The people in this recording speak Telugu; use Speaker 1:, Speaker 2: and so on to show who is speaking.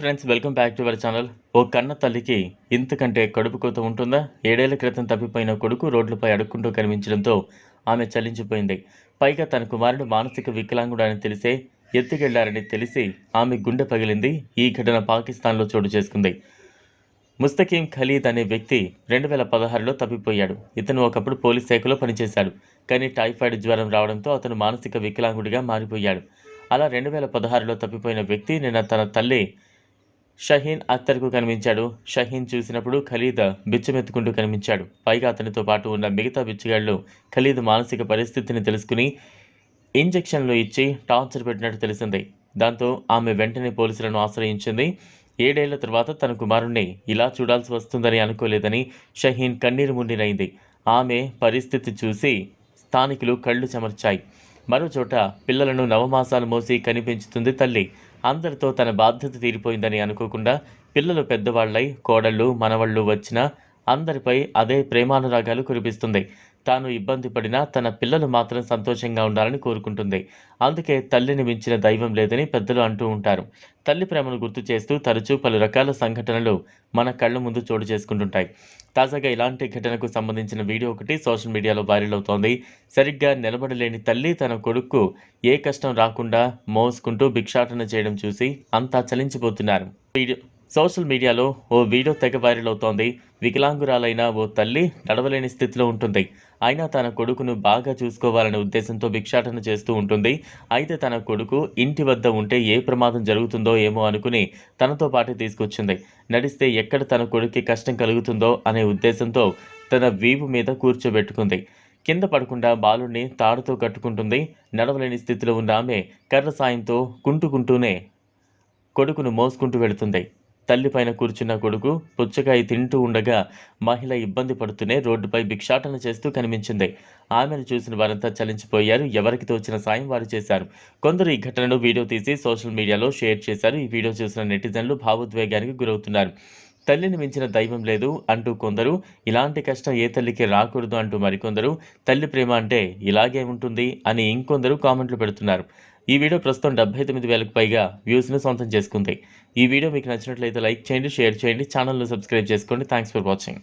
Speaker 1: Friends welcome back to our channel ఓ కన్న తల్లికి ఇంతకంటే కడుపు కోత ఉంటుందా? ఏడేళ్ళ క్రితం తప్పిపోయిన కొడుకు రోడ్లపై అడుక్కుంటూ కనిపించడంతో ఆమె చలించిపోయింది. పైగా తన కుమారుడు మానసిక వికలాంగుడు అని తెలిసే ఎత్తుకెళ్ళారని తెలిసి ఆమె గుండె పగిలింది. ఈ ఘటన పాకిస్తాన్లో చోటు చేసుకుంది. ముస్తకీం ఖలీద్ అనే వ్యక్తి రెండు వేల పదహారులో తప్పిపోయాడు. ఇతను ఒకప్పుడు పోలీస్ శాఖలో పనిచేశాడు. కానీ టైఫాయిడ్ జ్వరం రావడంతో అతను మానసిక వికలాంగుడిగా మారిపోయాడు. అలా రెండు వేల పదహారులో తప్పిపోయిన వ్యక్తి నిన్న తన తల్లి షహీన్ అత్తర్కు కనిపించాడు. షహీన్ చూసినప్పుడు ఖలీద్ బిచ్చమెత్తుకుంటూ కనిపించాడు. పైగా అతనితో పాటు ఉన్న మిగతా బిచ్చగాళ్ళు ఖలీద్ మానసిక పరిస్థితిని తెలుసుకుని ఇంజెక్షన్లు ఇచ్చి టార్చర్ పెట్టినట్టు తెలిసింది. దాంతో ఆమె వెంటనే పోలీసులను ఆశ్రయించింది. ఏడేళ్ళ తర్వాత తన కుమారుణ్ణి ఇలా చూడాల్సి వస్తుందని అనుకోలేదని షహీన్ కన్నీరు మున్నీరైంది ఆమె పరిస్థితి చూసి స్థానికులు కళ్ళు చెమర్చాయి. మరో చోట పిల్లలను నవమాసాలు మోసి కనిపించుతుంది తల్లి. అందరితో తన బాధ్యత తీరిపోయిందని అనుకోకుండా పిల్లలు పెద్దవాళ్ళై కోడళ్ళు మనవళ్ళు వచ్చినా అందరిపై అదే ప్రేమానురాగాలు కురిపిస్తుంది. తాను ఇబ్బంది పడినా తన పిల్లలు మాత్రం సంతోషంగా ఉండాలని కోరుకుంటుంది. అందుకే తల్లిని మించిన దైవం లేదని పెద్దలు అంటూ ఉంటారు. తల్లి ప్రేమను గుర్తు చేస్తూ తరచూ పలు రకాల సంఘటనలు మన కళ్ళ ముందు చోటు చేసుకుంటుంటాయి. తాజాగా ఇలాంటి ఘటనకు సంబంధించిన వీడియో ఒకటి సోషల్ మీడియాలో వైరల్ అవుతోంది. సరిగ్గా నిలబడలేని తల్లి తన కొడుకు ఏ కష్టం రాకుండా మోసుకుంటూ భిక్షాటన చేయడం చూసి అంతా చలించిపోతున్నారు. వీడియో సోషల్ మీడియాలో ఓ వీడియో తెగ వైరల్ అవుతోంది. వికలాంగురాలైన ఓ తల్లి నడవలేని స్థితిలో ఉంటుంది. అయినా తన కొడుకును బాగా చూసుకోవాలనే ఉద్దేశంతో భిక్షాటన చేస్తూ ఉంటుంది. అయితే తన కొడుకు ఇంటి వద్ద ఉంటే ఏ ప్రమాదం జరుగుతుందో ఏమో అనుకుని తనతో పాటు తీసుకొచ్చింది. నడిస్తే ఎక్కడ తన కొడుక్కి కష్టం కలుగుతుందో అనే ఉద్దేశంతో తన వీపు మీద కూర్చోబెట్టుకుంది. కింద పడకుండా బాలుడిని తాడుతో కట్టుకుంటుంది. నడవలేని స్థితిలో ఉన్న ఆమె కర్ర సాయంతో కుంటుకుంటూనే కొడుకును మోసుకుంటూ వెళుతుంది. తల్లిపైన కూర్చున్న కొడుకు పుచ్చకాయ తింటూ ఉండగా మహిళ ఇబ్బంది పడుతూనే రోడ్డుపై భిక్షాటన చేస్తూ కనిపించింది. ఆమెను చూసిన వారంతా చలించిపోయారు. ఎవరికి తోచిన సాయం వారు చేశారు. కొందరు ఈ ఘటనను వీడియో తీసి సోషల్ మీడియాలో షేర్ చేశారు. ఈ వీడియో చూసిన నెటిజన్లు భావోద్వేగానికి గురవుతున్నారు. తల్లిని మించిన దైవం లేదు అంటూ కొందరు ఇలాంటి కష్టం ఏ తల్లికి రాకూడదు అంటూ మరికొందరు తల్లి ప్రేమ అంటే ఇలాగే ఉంటుంది అని ఇంకొందరు కామెంట్లు పెడుతున్నారు. ఈ వీడియో ప్రస్తుతం డెబ్బై తొమ్మిది వేలకు పైగా వ్యూస్ను సొంతం చేసుకుంది. ఈ వీడియో మీకు నచ్చినట్లయితే లైక్ చేయండి షేర్ చేయండి ఛానల్ను సబ్స్క్రైబ్ చేసుకోండి. Thanks for watching